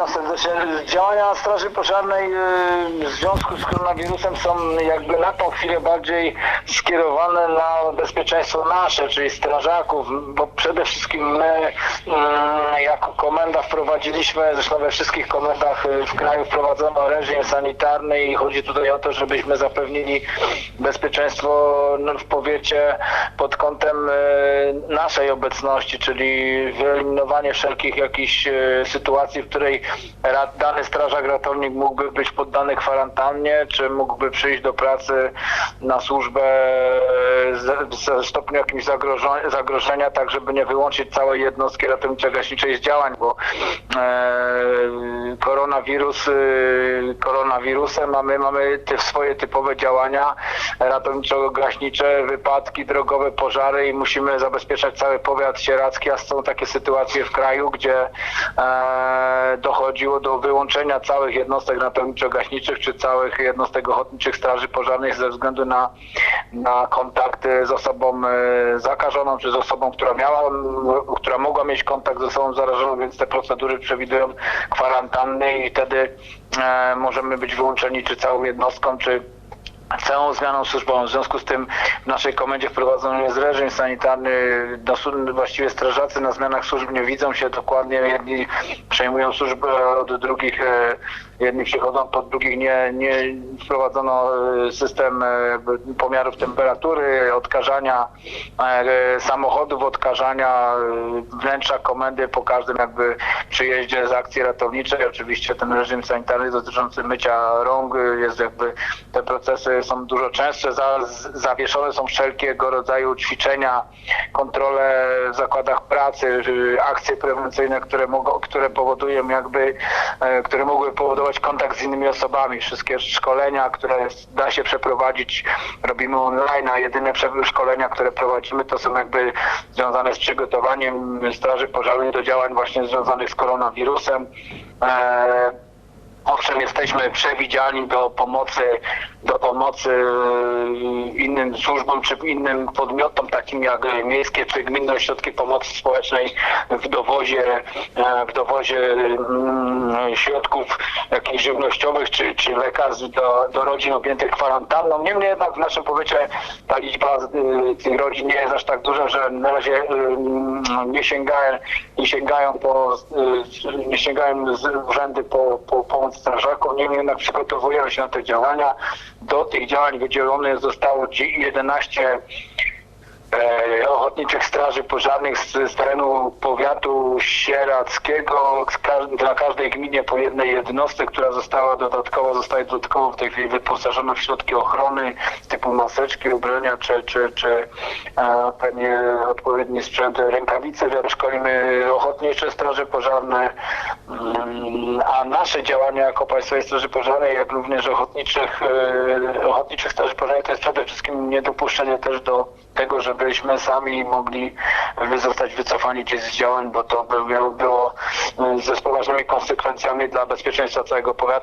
Witam serdecznie. Działania Straży Pożarnej y, w związku z koronawirusem są jakby na tą chwilę bardziej skierowane na bezpieczeństwo nasze, czyli strażaków, bo przede wszystkim my mm, jako wprowadziliśmy, zresztą we wszystkich komendach y, w kraju wprowadzono reżim sanitarny i chodzi tutaj o to, żebyśmy zapewnili bezpieczeństwo no, w powiecie pod kątem y, naszej obecności, czyli wyeliminowanie wszelkich jakichś y, sytuacji, w której dany strażak ratownik mógłby być poddany kwarantannie, czy mógłby przyjść do pracy na służbę ze, stopniu jakimś zagrożenia, tak żeby nie wyłączyć całej jednostki ratowniczo-gaśniczej z działań, bo koronawirus, y, koronawirusem, a my mamy te swoje typowe działania ratowniczo-gaśnicze, wypadki drogowe, pożary i musimy zabezpieczać cały powiat sieradzki, a są takie sytuacje w kraju, gdzie e, dochodziło do wyłączenia całych jednostek ratowniczo-gaśniczych czy całych jednostek ochotniczych straży pożarnych ze względu na, na kontakty z osobą e, zakażoną czy z osobą, która miała, która mogła mieć kontakt z osobą zarażoną, więc te procedury przewidują kwarantanny i wtedy e, możemy być wyłączeni czy całą jednostką, czy całą zmianą służbową. W związku z tym w naszej komendzie wprowadzony jest reżim sanitarny. Właściwie strażacy na zmianach służb nie widzą się dokładnie. Jedni przejmują służbę od drugich, jedni przychodzą pod drugich. Nie, nie wprowadzono e, system e, pomiarów temperatury, odkażania e, samochodów, odkażania wnętrza komendy po każdym jakby przyjeździe z akcji ratowniczej. Oczywiście ten reżim sanitarny dotyczący mycia rąk jest jakby te procesy są dużo częstsze, za, zawieszone są wszelkiego rodzaju ćwiczenia, kontrole w zakładach pracy, akcje prewencyjne, które mogą, które powodują jakby, które mogły powodować kontakt z innymi osobami. Wszystkie szkolenia, które da się przeprowadzić, robimy online, a jedyne szkolenia, które prowadzimy, to są jakby związane z przygotowaniem Straży Pożarnej do działań właśnie związanych z koronawirusem. E, Owszem, jesteśmy przewidziani do pomocy, do pomocy e, innym służbom czy innym podmiotom, takim jak miejskie czy gminne ośrodki pomocy społecznej w dowozie, e, w dowozie mm, środków jakichś żywnościowych czy, czy lekarstw do, do rodzin objętych kwarantanną. Niemniej jednak w naszym powiecie ta liczba tych rodzin nie jest aż tak duża, że na razie nie sięgają, nie sięgają po, nie sięgają z urzędy po, po pomoc strażakom. Niemniej jednak przygotowujemy się na te działania. Do tych działań wydzielonych zostało dzi- 11 e, ochotniczych straży pożarnych z, z terenu powiatu sieradzkiego. Dla każdej gminie po jednej jednostce, która została dodatkowo, zostaje dodatkowo w tej chwili wyposażona w środki ochrony typu maseczki, ubrania czy, czy, czy e, pewnie odpowiedni sprzęt, rękawice. Szkolimy ochotnicze straże pożarne, a nasze działania jako Państwowej Straży Pożarnej, jak również ochotniczych, e, ochotniczych straży pożarnych to jest przede wszystkim niedopuszczenie też do tego, żebyśmy sami mogli zostać wycofani gdzieś z działań, bo to by było e, ze poważnymi konsekwencjami dla bezpieczeństwa całego powiatu.